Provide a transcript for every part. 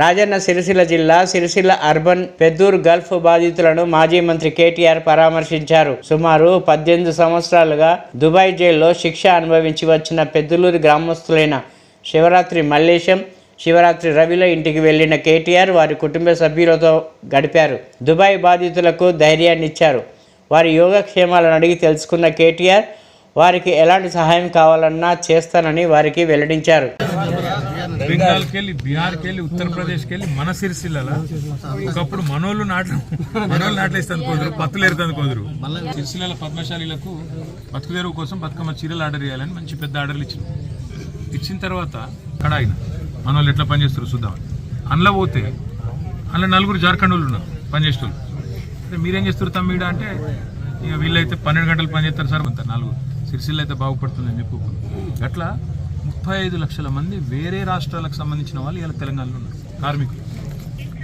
రాజన్న సిరిసిల్ల జిల్లా Sircilla urban Peddur Gulf బాధితులను మాజీ మంత్రి కేటీఆర్ పరామర్శించారు. సుమారు పద్దెనిమిది సంవత్సరాలుగా దుబాయ్ జైల్లో శిక్ష అనుభవించి వచ్చిన పెద్దలూరు గ్రామస్తులైన శివరాత్రి మల్లేశం శివరాత్రి రవిలో ఇంటికి వెళ్ళిన కేటీఆర్ వారి కుటుంబ సభ్యులతో గడిపారు. దుబాయ్ బాధితులకు ధైర్యాన్ని ఇచ్చారు. వారి యోగక్షేమాలను అడిగి తెలుసుకున్న కేటీఆర్ వారికి ఎలాంటి సహాయం కావాలన్నా చేస్తానని వారికి వెల్లడించారు. బెంగాల్కి వెళ్ళి బీహార్కి వెళ్ళి ఉత్తరప్రదేశ్కి వెళ్ళి మన సిరిసిల్ల ఒకప్పుడు మనోళ్ళు నాట్లు మనోళ్ళు నాట్లేస్తుంది కుదరు పత్తులు ఎరుతుంది కుదరు సిరిసిల్ల పద్మశాలీలకు బతుకు తెరువు కోసం బతుకమ్మ చీరలు ఆర్డర్ చేయాలని మంచి పెద్ద ఆర్డర్లు ఇచ్చిన. ఇచ్చిన తర్వాత అక్కడ ఆయన మనోళ్ళు ఎట్లా పనిచేస్తారు చూద్దాం. అందులో పోతే అందులో నలుగురు జార్ఖండ్ వాళ్ళు ఉన్నారు పనిచేసేవాళ్ళు మీరేం చేస్తారు తమ్మిడ అంటే ఇక వీళ్ళైతే పన్నెండు గంటలు పనిచేస్తారు సార్ అంత నాలుగు సిరిసిల్ల అయితే బాగుపడుతుందని చెప్పు అట్లా ముప్పై ఐదు లక్షల మంది వేరే రాష్ట్రాలకు సంబంధించిన వాళ్ళు ఇలా తెలంగాణలో ఉన్నారు కార్మికులు.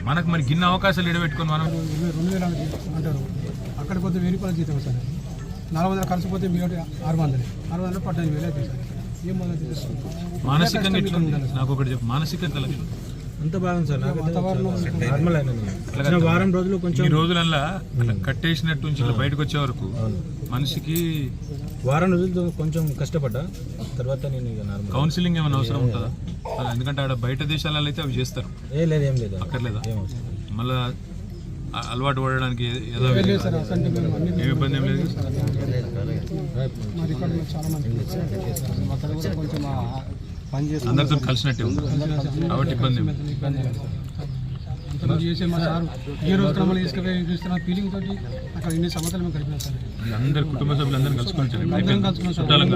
మనకు మరి గిన్నె అవకాశాలు ఎడబెట్టుకొని మనం రెండు వేలు అంటారు అక్కడ పోతే వెయ్యి రూపాయలు జీతం సార్ నాలుగు వందలు ఖర్చు పోతే మీ ఆరు వందలు. ఆరు వందలు పద్దెనిమిది వేలు అవుతుంది. సార్ ఏం మొదలు మానసికంగా ఎట్లా? నాకు ఒకటి చెప్పు. మానసికంగా? అంత బాగుంది సార్. నార్మల్ అయినా వారం రోజులు కొంచెం ఈ రోజులల్లా కట్టేసినట్టు నుంచి ఇలా బయటకు వచ్చే వరకు మనిషికి వారం రోజులు కొంచెం కష్టపడ్డా. తర్వాత నేను ఇక నార్మల్ కౌన్సిలింగ్ ఏమైనా అవసరం ఉంటుందా? అలా ఎందుకంటే ఆడ బయట దేశాలలో అయితే అవి చేస్తారు. ఏ లేదు ఏం లేదు. అక్కర్లేదా. మళ్ళా అలవాటు పడడానికి ఏ- ఇబ్బంది ఏం లేదు? మరి కొంచెం అందరితో కలిసినట్టే ఉంది. కాబట్టి ఇబ్బంది అందరు కుటుంబ సభ్యులందరూ కలుసుకొని చుట్టాలను